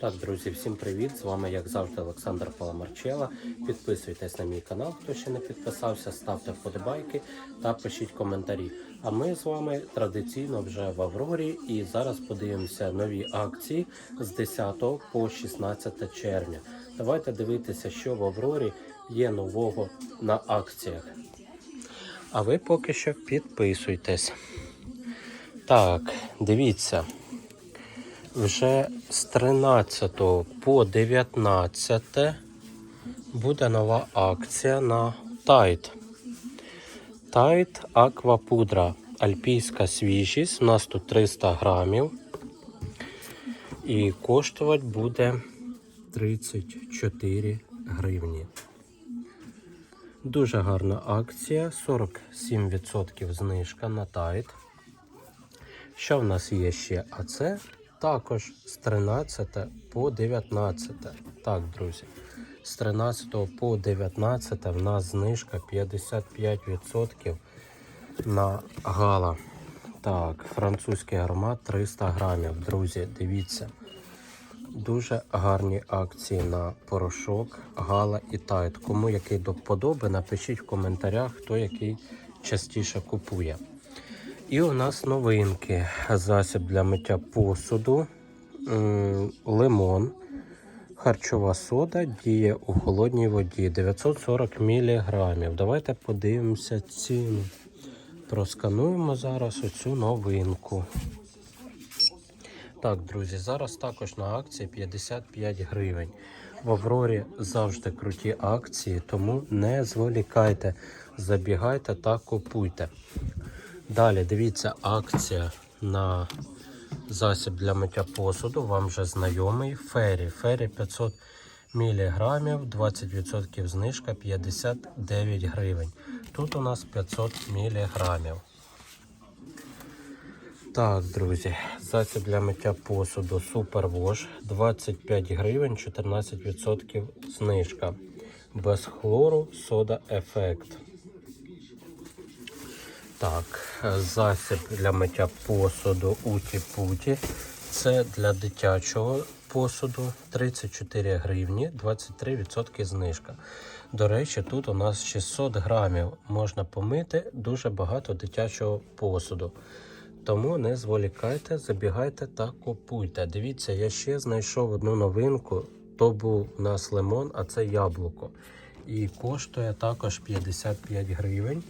Так, друзі, всім привіт! З вами, як завжди, Олександр Паламарчела. Підписуйтесь на мій канал, хто ще не підписався, ставте вподобайки та пишіть коментарі. А ми з вами традиційно вже в Аврорі і зараз подивимося нові акції з 10 по 16 червня. Давайте дивитися, що в Аврорі є нового на акціях. А ви поки що підписуйтесь. Так, дивіться. Вже з 13 по 19 буде нова акція на Тайт. Тайт Аквапудра. Альпійська свіжість. У нас тут 300 грамів. І коштувати буде 34 гривні. Дуже гарна акція. 47% знижка на Тайт. Що в нас є ще? А це також з 13 по 19. Так, друзі. З 13 по 19 в нас знижка 55% на гала. Так, французький аромат 300 грамів. Друзі, дивіться. Дуже гарні акції на порошок, гала і тайт. Кому який до напишіть в коментарях, хто який частіше купує. І у нас новинки. Засіб для миття посуду, лимон, харчова сода діє у холодній воді 940 мг. Давайте подивимося ціну. Проскануємо зараз оцю новинку. Так, друзі, зараз також на акції 55 гривень. В Аврорі завжди круті акції, тому не зволікайте, забігайте та купуйте. Далі дивіться акція на засіб для миття посуду. Вам вже знайомий Фері. Фері 500 мг, 20% знижка 59 гривень. Тут у нас 500 мг. Так, друзі, засіб для миття посуду Wash 25 гривень, 14% знижка. Без хлору сода ефект. Так, засіб для миття посуду Уті Путі. Це для дитячого посуду 34 гривні, 23% знижка. До речі, тут у нас 600 грамів можна помити дуже багато дитячого посуду. Тому не зволікайте, забігайте та купуйте. Дивіться, я ще знайшов одну новинку. То був у нас лимон, а це яблуко. І коштує також 55 гривень.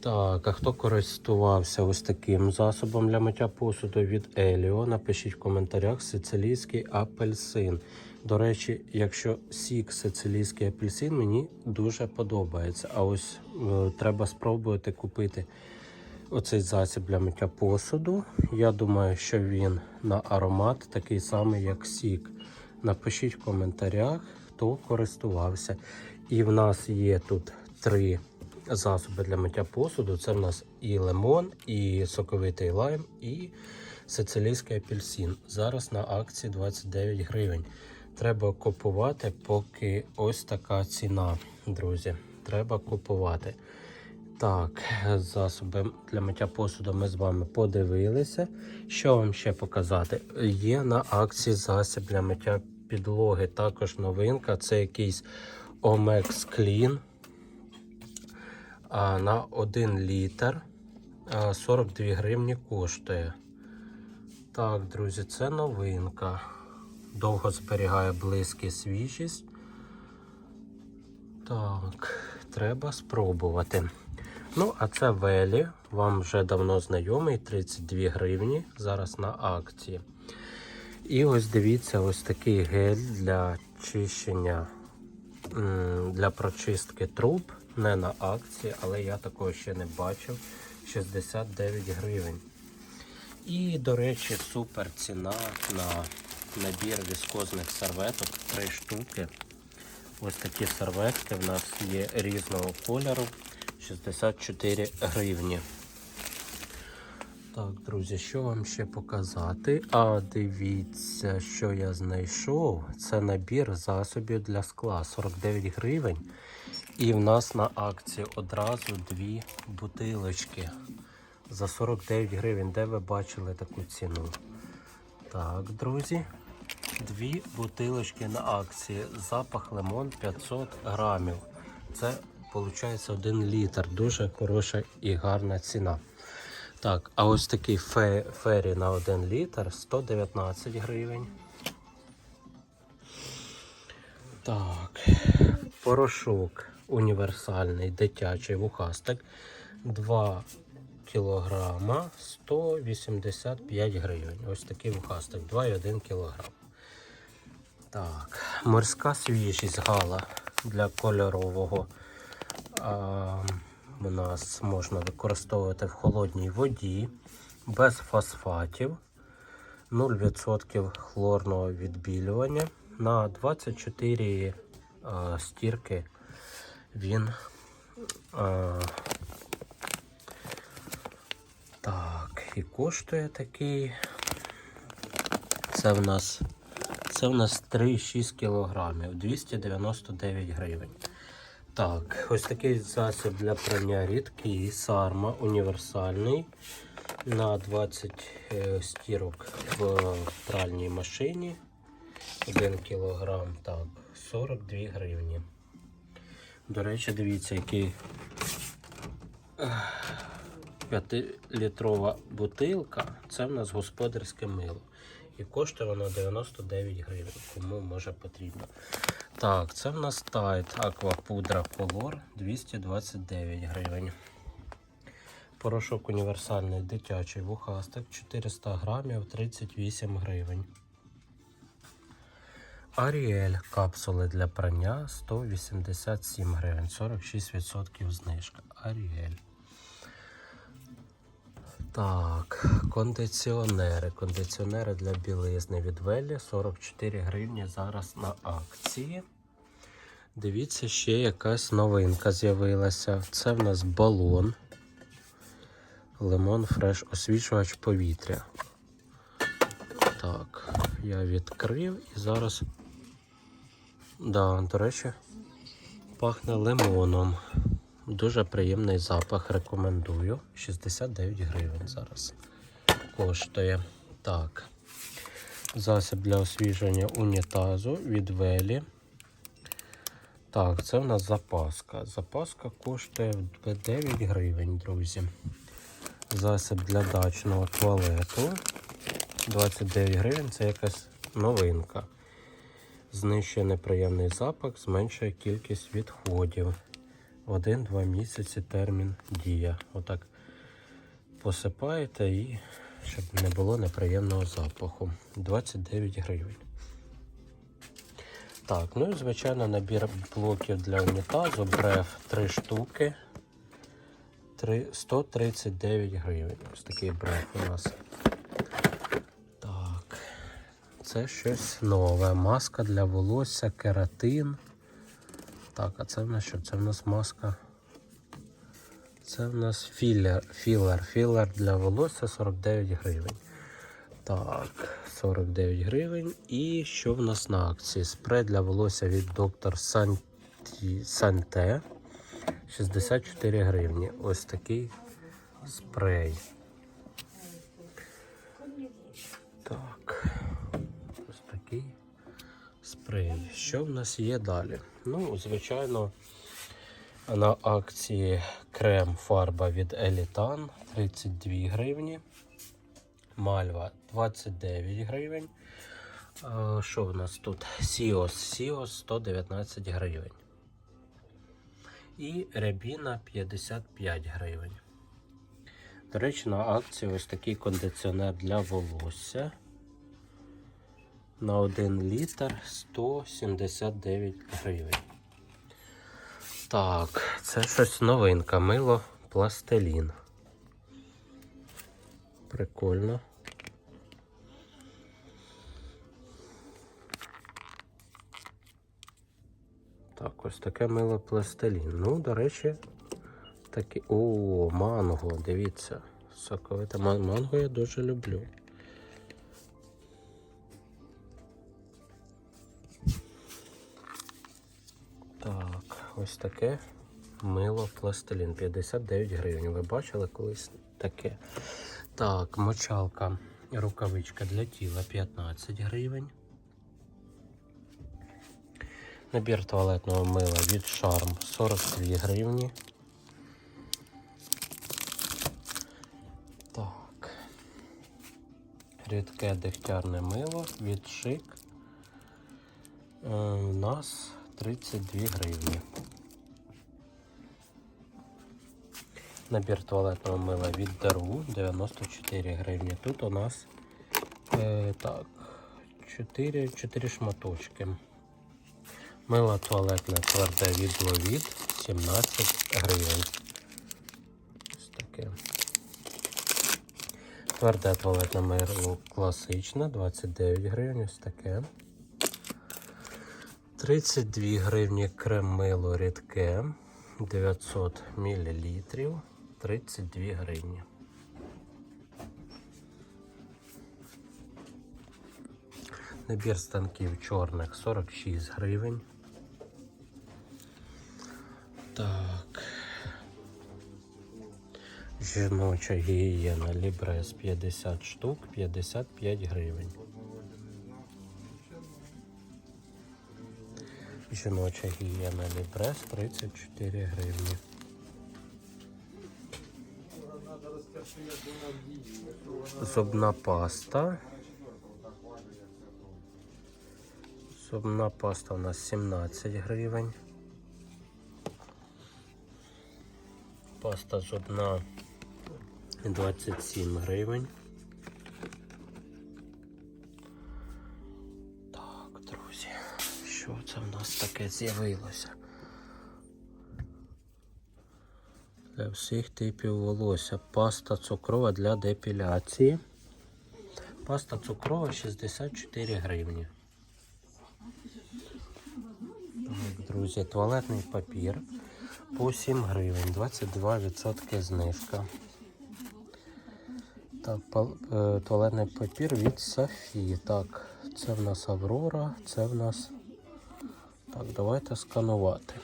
Так, а хто користувався ось таким засобом для миття посуду від Еліо? Напишіть в коментарях сицилійський апельсин. До речі, якщо сік сицилійський апельсин, мені дуже подобається. А ось е, треба спробувати купити оцей засіб для миття посуду. Я думаю, що він на аромат такий самий, як сік. Напишіть в коментарях, хто користувався. І в нас є тут три засоби для миття посуду. Це в нас і лимон, і соковитий лайм, і сицилійський апельсин. Зараз на акції 29 гривень. Треба купувати, поки ось така ціна, друзі. Треба купувати. Так, засоби для миття посуду ми з вами подивилися. Що вам ще показати? Є на акції засіб для миття підлоги. Також новинка. Це якийсь Clean а, на 1 літр 42 гривні коштує. Так, друзі, це новинка. Довго зберігає близьку свіжість. Так, треба спробувати. Ну, а це Велі. Вам вже давно знайомий, 32 гривні. Зараз на акції. І ось дивіться, ось такий гель для чищення, для прочистки труб. Не на акції, але я такого ще не бачив. 69 гривень. І, до речі, супер ціна на набір віскозних серветок. Три штуки. Ось такі серветки в нас є різного кольору. 64 гривні. Так, друзі, що вам ще показати? А дивіться, що я знайшов. Це набір засобів для скла 49 гривень. І в нас на акції одразу дві бутилочки за 49 гривень. Де ви бачили таку ціну? Так, друзі. Дві бутилочки на акції. Запах лимон 500 грамів. Це виходить 1 літр. Дуже хороша і гарна ціна. Так, а ось такий фе, фері на 1 літр 119 гривень. Так, порошок універсальний дитячий вухастик 2 кілограма 185 гривень. Ось такий вухастик 2,1 кілограм. Так, морська свіжість гала для кольорового. А, у нас можна використовувати в холодній воді без фосфатів, 0% хлорного відбілювання. На 24 а, стірки він а, так, і коштує такий. Це в нас це в нас 3,6 кілограмів, 299 гривень. Так, ось такий засіб для прання рідкий, сарма універсальний на 20 е, стірок в пральній машині. 1 кілограм, так, 42 гривні. До речі, дивіться, який 5-літрова бутилка. Це в нас господарське мило. І коштує воно 99 гривень, кому може потрібно. Так, це в нас тайт аквапудра колор 229 гривень. Порошок універсальний дитячий вухастик 400 грамів 38 гривень. Аріель капсули для прання 187 гривень, 46% знижка. Аріель. Так, кондиціонери. Кондиціонери для білизни від Веллі 44 гривні зараз на акції. Дивіться, ще якась новинка з'явилася. Це в нас балон. Лимон фреш освічувач повітря. Так, я відкрив і зараз. Да, до речі, пахне лимоном. Дуже приємний запах, рекомендую. 69 гривень зараз коштує. Так. Засіб для освіження унітазу від Велі. Так, це в нас запаска. Запаска коштує 9 гривень, друзі. Засіб для дачного туалету. 29 гривень це якась новинка. Знищує неприємний запах, зменшує кількість відходів. Один-два місяці термін дія. Отак посипаєте і щоб не було неприємного запаху. 29 гривень. Так, ну і звичайно набір блоків для унітазу. Бреф 3 штуки. 3, 139 гривень. Ось такий бреф у нас. Це щось нове. Маска для волосся, кератин. Так, а це в нас що? Це в нас маска. Це в нас філер, філер, філер для волосся 49 гривень. Так, 49 гривень. І що в нас на акції? Спрей для волосся від доктор Санте 64 гривні. Ось такий спрей. Спрей. Що в нас є далі? Ну, звичайно, на акції крем фарба від Елітан 32 гривні. Мальва 29 гривень. А, Що в нас тут? Сіос. Сіос 119 гривень. І рябіна 55 гривень. До речі, на акції ось такий кондиціонер для волосся. На 1 літр 179 гривень. Так, це щось новинка. Мило пластилін. Прикольно. Так, ось таке мило пластилін. Ну, до речі, таке. О, манго, дивіться. Соковите манго я дуже люблю. Так, ось таке мило пластилін. 59 гривень. Ви бачили колись таке? Так, мочалка, рукавичка для тіла 15 гривень. Набір туалетного мила від Charm 42 гривні. Так. Рідке дегтярне мило від Шик. Е, У нас 32 гривні. Набір туалетного мила від Дару 94 гривні. Тут у нас е, так, 4, 4 шматочки. Мило туалетне тверде від Ловід 17 гривень. Ось таке. Тверде туалетне мило класичне 29 гривень. Ось таке. 32 гривні крем мило рідке 900 мл 32 гривні. Набір станків чорних 46 гривень. Так. Жіноча гігієна Лібрес 50 штук, 55 гривень. Жіноча гігієна Лібрес 34 гривні. Зубна паста. Зубна паста у нас 17 гривень. Паста зубна 27 гривень. Так, друзі, що це в нас таке з'явилося? Для всіх типів волосся. Паста цукрова для депіляції. Паста цукрова 64 гривні. Так, друзі, туалетний папір по 7 гривень, 22% знижка. Так, е, туалетний папір від Софі. Так, це в нас Аврора, це в нас. Так, давайте сканувати.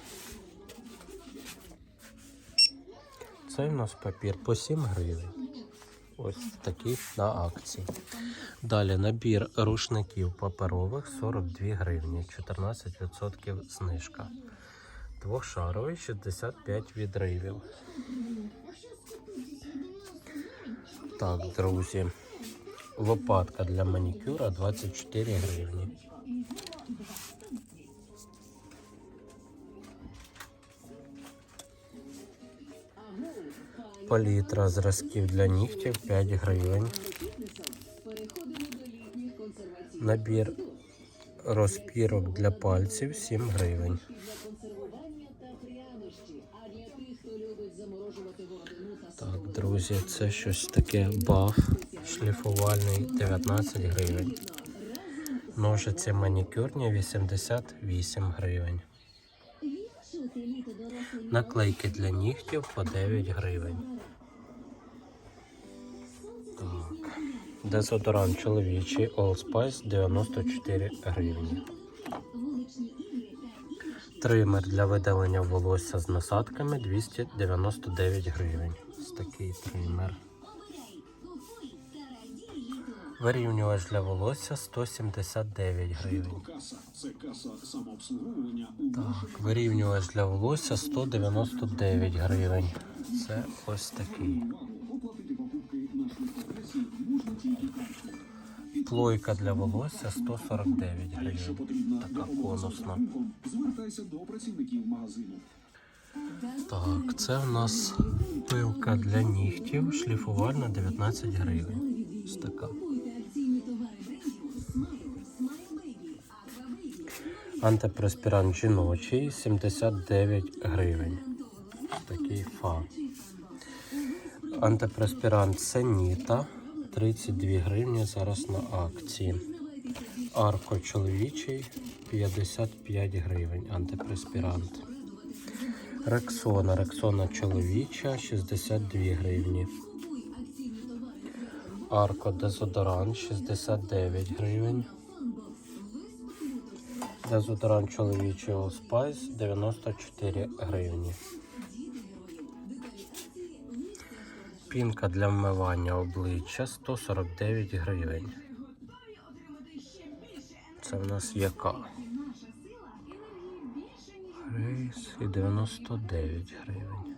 Це в нас папір по 7 гривень. Ось такий на акції. Далі набір рушників паперових 42 гривні, 14% знижка. Двохшаровий 65 відривів. Так, друзі. Лопатка для манікюра 24 гривні. Палітра зразків для нігтів 5 гривень. Набір розпірок для пальців 7 гривень. Так, друзі, це щось таке баф шліфувальний 19 гривень. Ножиці манікюрні 88 гривень. Наклейки для нігтів по 9 гривень. Так. Дезодорант чоловічий Old Spice 94 гривні. Тример для видалення волосся з насадками 299 гривень. Ось такий тример. Вирівнювач для волосся 179 гривень. Так, вирівнювач для волосся 199 гривень. Це ось такий. Плойка для волосся 149 Якщо гривень. Така конусна. звертайся до працівників магазину. Так, це в нас пилка для нігтів, шліфувальна 19 гривень. Ось така. Антипреспірант жіночий 79 гривень. Такий фа. Антипреспірант Сеніта 32 гривні зараз на акції. Арко чоловічий 55 гривень. Антипреспірант. Рексона. Рексона чоловіча 62 гривні. Арко дезодорант 69 гривень. Дезодорант чоловічий Old Spice 94 гривні. Пінка для вмивання обличчя 149 гривень. Це в нас яка? Рейс і 99 гривень.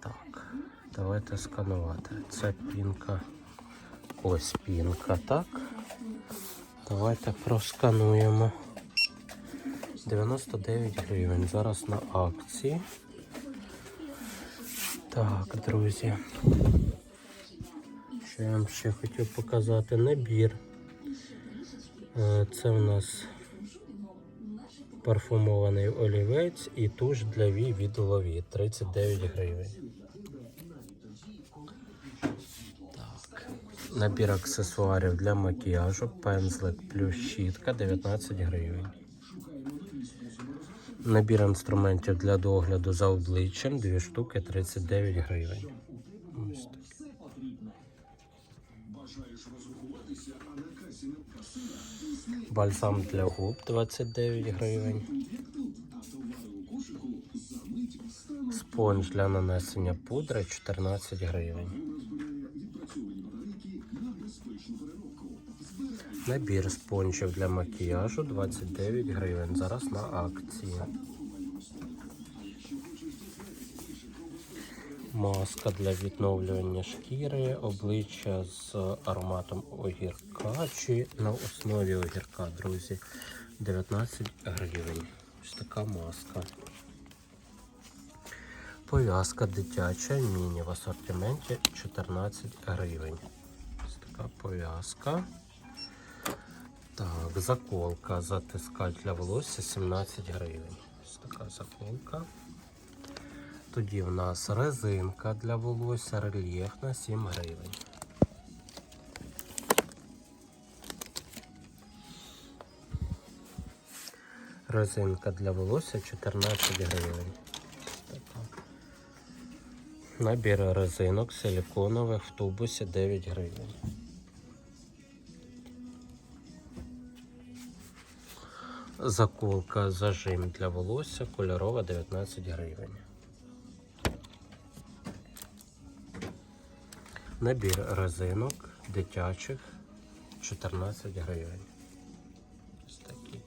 Так, давайте сканувати. Це пінка. Ось пінка, так. Давайте проскануємо. 99 гривень. Зараз на акції. Так, друзі. Що я вам ще хотів показати? Набір. Е, Це у нас парфумований олівець і туш для вій від лові 39 гривень. Так. Набір аксесуарів для макіяжу, пензлик плюс щітка 19 гривень. Набір інструментів для догляду за обличчям 2 штуки 39 гривень. Ось так. Бальзам для губ 29 гривень. Спонж для нанесення пудри 14 гривень. Набір спонжів для макіяжу 29 гривень. Зараз на акції. Маска для відновлювання шкіри, обличчя з ароматом огірка чи на основі огірка, друзі. 19 гривень. Ось така маска. Пов'язка дитяча, міні в асортименті 14 гривень. Ось така пов'язка. Так, заколка, затискач для волосся 17 гривень. Ось така заколка. Тоді в нас резинка для волосся рельєфна 7 гривень. Резинка для волосся 14 гривень. Набір резинок силиконових в тубусі 9 гривень. Заколка зажим для волосся кольорова 19 гривень. Набір резинок дитячих 14 гривень. Ось такі.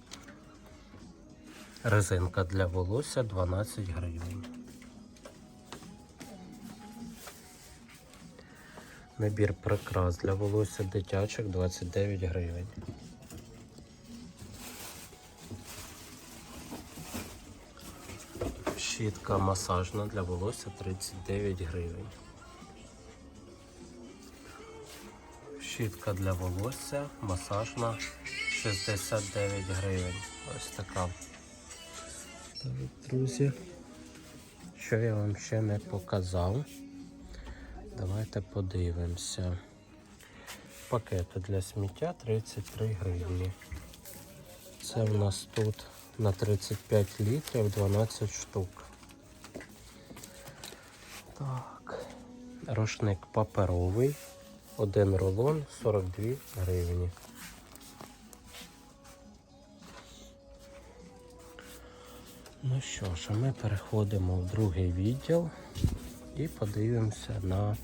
Резинка для волосся 12 гривень. Набір прикрас для волосся дитячих 29 гривень. Щітка масажна для волосся 39 гривень. Щітка для волосся масажна 69 гривень. Ось така. Так, друзі. Що я вам ще не показав. Давайте подивимося. Пакети для сміття 33 гривні. Це в нас тут на 35 літрів 12 штук. Так. Рушник паперовий. Один рулон 42 гривні. Ну що ж, а ми переходимо в другий відділ і подивимося на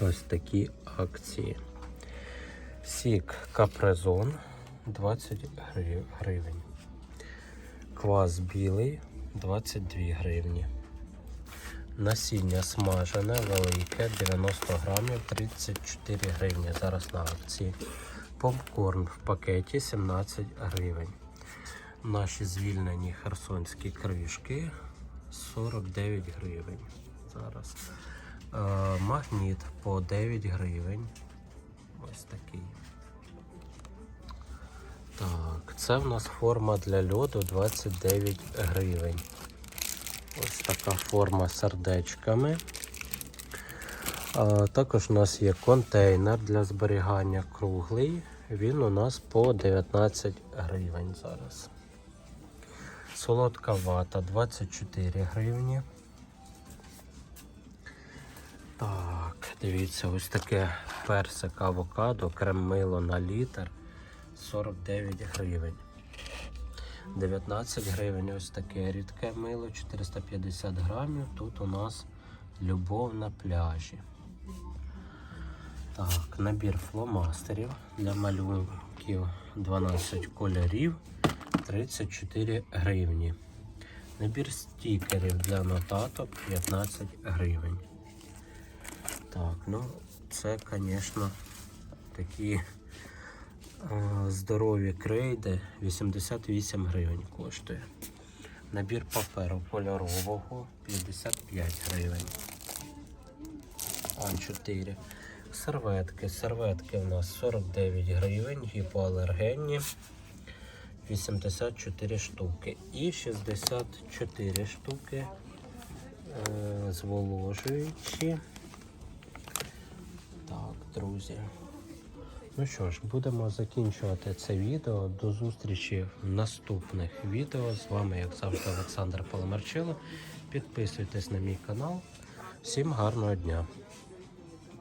ось такі акції. Сік капрезон 20 гривень. Квас білий 22 гривні. Насіння смажене, велике, 90 грамів, 34 гривні. Зараз на акції. Попкорн в пакеті 17 гривень. Наші звільнені херсонські кришки 49 гривень. Зараз. Е, магніт по 9 гривень. Ось такий. Так, це в нас форма для льоду 29 гривень. Ось така форма сердечками. Також у нас є контейнер для зберігання круглий. Він у нас по 19 гривень зараз. Солодка вата 24 гривні. Так, дивіться, ось таке персик авокадо, крем мило на літр 49 гривень. 19 гривень ось таке рідке мило, 450 грамів. Тут у нас любов на пляжі. Так, набір фломастерів для малюнків 12 кольорів 34 гривні. Набір стікерів для нотаток 15 гривень. Так, ну це, звісно, такі здорові крейди 88 гривень коштує. Набір паперу кольорового 55 гривень. А4. Серветки. Серветки у нас 49 гривень, гіпоалергенні 84 штуки. І 64 штуки е, зволожуючі. Так, друзі. Ну що ж, будемо закінчувати це відео. До зустрічі в наступних відео. З вами, як завжди, Олександр Поломарчило. Підписуйтесь на мій канал. Всім гарного дня!